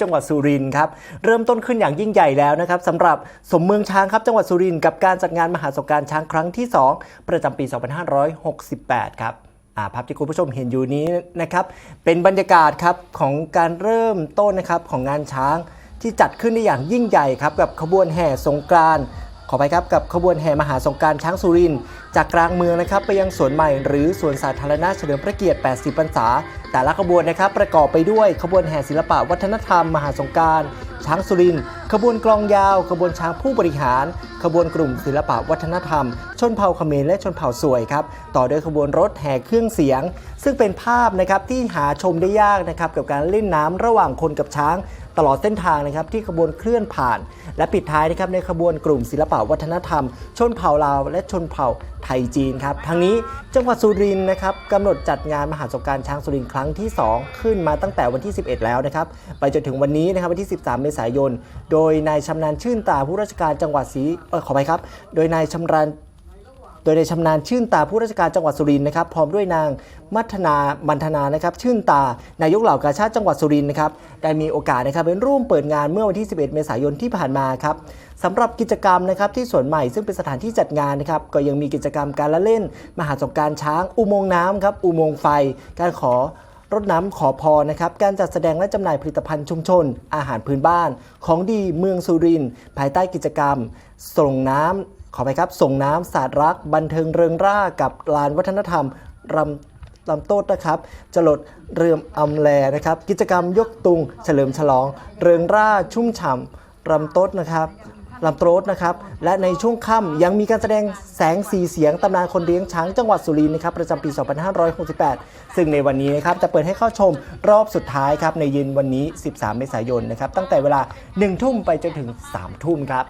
จังหวัดสุรินทร์ครับเริ่มต้นขึ้นอย่างยิ่งใหญ่แล้วนะครับสำหรับสมเมืองช้างครับจังหวัดสุรินทร์กับการจัดงานมหาสงการช้างครั้งที่ 2 ประจำปี 2568 ครับภาพที่คุณผู้ชมเห็นอยู่นี้นะครับเป็นบรรยากาศครับของการเริ่มต้นนะครับของงานช้างที่จัดขึ้นได้อย่างยิ่งใหญ่ครับกับขบวนแห่สงกรานต์ขอไปครับกับขบวนแห่มหาสงการช้างสุรินทร์จากกลางเมืองนะครับไปยังสวนใหม่หรือสวนสาธารณะเฉลิมพระเกียรติ 80 พรรษาแต่ละขบวนนะครับประกอบไปด้วยขบวนแห่ศิลปะวัฒนธรรม มหาสงการช้างสุรินขบวนกลองยาว ขบวนช้างผู้บริหาร ขบวนกลุ่มศิลปะวัฒนธรรม ชนเผ่าเขมรและชนเผ่าสวยครับต่อด้วยขบวนรถแห่เครื่องเสียง ซึ่งเป็นภาพนะครับที่หาชมได้ยากนะครับกับการเล่นน้ำระหว่างคนกับช้างตลอดเส้นทางนะครับที่ขบวนเคลื่อนผ่าน และปิดท้ายนะครับในขบวนกลุ่มศิลปะวัฒนธรรม ชนเผ่าลาวและชนเผ่าไทยจีนครับทั้งนี้จังหวัดสุรินทร์นะครับกำหนดจัดงานมหาสงการช้างสุรินทร์ครั้งที่ 2 ขึ้นมาตั้งแต่วันที่ 11 แล้วนะครับไปจนถึงวันนี้นะครับวันที่ 13 เมษายน โดยนายชำนาญชื่นตาผู้ราชการจังหวัดศรีเออขอไปครับ โดยนายชำนาญ โดยในชำนาญชื่นตาผู้ราชการจังหวัดสุรินทร์นะครับพร้อมด้วยนางมัทนามันธนานะครับชื่นตานายกเหล่ากาชาติจังหวัดสุรินทร์นะครับได้มีโอกาสนะครับเป็นร่วมเปิดงานเมื่อวันที่ 11 เมษายนที่ผ่านมาครับสำหรับกิจกรรมนะครับที่สวนใหม่ซึ่งเป็นสถานที่จัดงานนะครับก็ยังมีกิจกรรมการละเล่น มหาสงการช้าง อุโมงค์น้ำครับอุโมงค์ไฟ การขอรดน้ำขอพรนะครับ การจัดแสดงและจำหน่ายผลิตภัณฑ์ชุมชน อาหารพื้นบ้าน ของดีเมืองสุรินทร์ภายใต้กิจกรรม ส่งน้ำ ขอไปครับ ส่งน้ำสาดรัก บันเทิงเริงร่ากับลานวัฒนธรรมรำลำโต้นะครับ จรดเรือมอำแลนะครับ กิจกรรมยกตุง เฉลิมฉลอง เริงร่าชุ่มฉ่ำรำโต้นะครับลำโตรสนะครับ และในช่วงค่ำยังมีการแสดงแสงสีเสียงตำนานคนเลี้ยงช้างจังหวัดสุรินทร์นะครับประจำปี 2568 ซึ่งในวันนี้นะครับจะเปิดให้เข้าชมรอบสุดท้ายครับในเย็นวันนี้ 13 เมษายนนะครับตั้งแต่เวลา 1 ทุ่มไปจนถึง 3 ทุ่มครับ